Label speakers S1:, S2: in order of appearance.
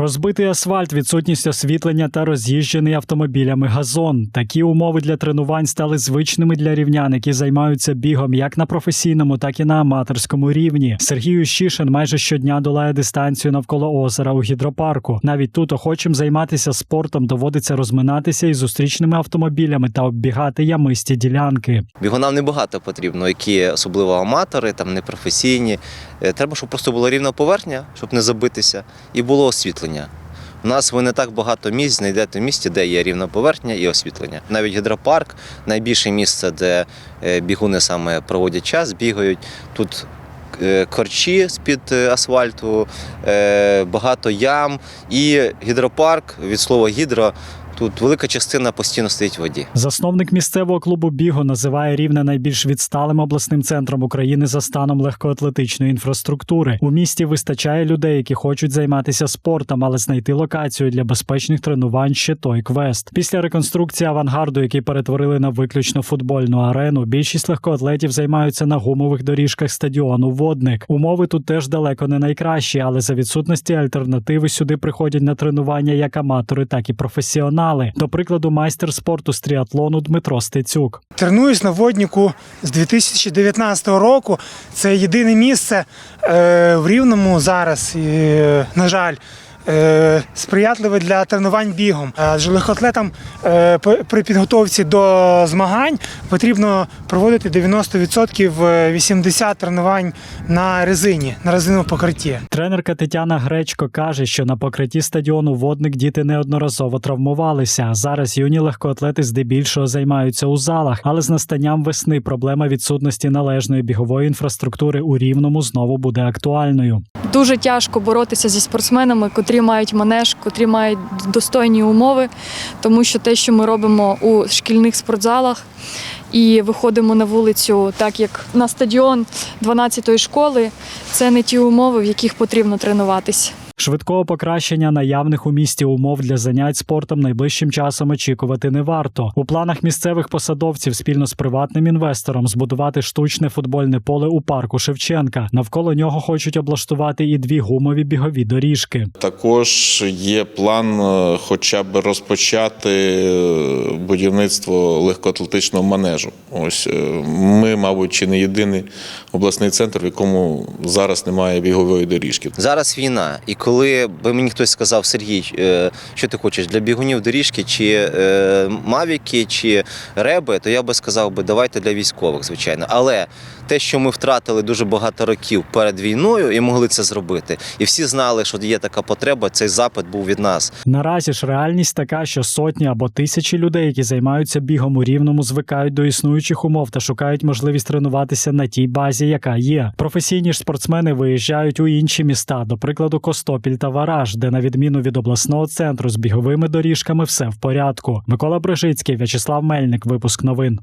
S1: Розбитий асфальт, відсутність освітлення та роз'їжджений автомобілями газон. Такі умови для тренувань стали звичними для рівнян, які займаються бігом як на професійному, так і на аматорському рівні. Сергій Ущишин майже щодня долає дистанцію навколо озера у гідропарку. Навіть тут охочим займатися спортом доводиться розминатися із зустрічними автомобілями та оббігати ямисті ділянки.
S2: Бігунам небагато потрібно, які особливо аматори, там непрофесійні. Е, Треба, щоб просто була рівна поверхня, щоб не забитися, і було освітлення. У нас ви не так багато місць знайдете в місті, де є рівна поверхня і освітлення. Навіть гідропарк найбільше місце, де е, бігуни саме проводять час, бігають. Тут е, корчі з-під е, асфальту, багато ям і гідропарк від слова гідро. Тут велика частина постійно стоїть в воді.
S1: Засновник місцевого клубу бігу називає рівне найбільш відсталим обласним центром України за станом легкоатлетичної інфраструктури. У місті вистачає людей, які хочуть займатися спортом, але знайти локацію для безпечних тренувань ще той квест. Після реконструкції авангарду, який перетворили на виключно футбольну арену, більшість легкоатлетів займаються на гумових доріжках стадіону Водник. Умови тут теж далеко не найкращі, але за відсутності альтернативи сюди приходять на тренування як аматори, так і професіонали. До прикладу, майстер спорту з тріатлону Дмитро Стецюк.
S3: Тренуюсь на водніку з 2019 року. Це єдине місце е, в Рівному зараз, і, е, на жаль. Е, Сприятливе для тренувань бігом. Адже легкоатлетам е, при підготовці до змагань потрібно проводити 90% е, 80 тренувань на резині, на резиновому покритті.
S1: Тренерка Тетяна Гречко каже, що на покритті стадіону водник діти неодноразово травмувалися. Зараз юні легкоатлети здебільшого займаються у залах, але з настанням весни проблема відсутності належної бігової інфраструктури у рівному знову буде актуальною.
S4: Дуже тяжко боротися зі спортсменами, котрі мають манеж, котрі мають достойні умови, тому що те, що ми робимо у шкільних спортзалах і виходимо на вулицю, так як на стадіон 12-ї школи, це не ті умови, в яких потрібно тренуватися.
S1: Швидкого покращення наявних у місті умов для занять спортом найближчим часом очікувати не варто. У планах місцевих посадовців спільно з приватним інвестором збудувати штучне футбольне поле у парку Шевченка. Навколо нього хочуть облаштувати і дві гумові бігові доріжки.
S5: Також є план е, хоча б розпочати е, будівництво легкоатлетичного манежу. Ось е, ми, мабуть, чи не єдиний обласний центр, в якому зараз немає бігової доріжки.
S2: Зараз війна, і коли би мені хтось сказав, Сергій, е, що ти хочеш для бігунів доріжки, чи е, мавіки, чи реби, то я би сказав би, давайте для військових, звичайно. Але те, що ми втратили дуже багато років перед війною і могли це зробити, і всі знали, що є така потреба, цей запит був від нас.
S1: Наразі ж реальність така, що сотні або тисячі людей, які займаються бігом у рівному, звикають до існуючих умов та шукають можливість тренуватися на тій базі, яка є. Професійні ж спортсмени виїжджають у інші міста, до прикладу, Костопіль та Вараж, де на відміну від обласного центру з біговими доріжками все в порядку. Микола Брижицький, В'ячеслав Мельник, випуск новин.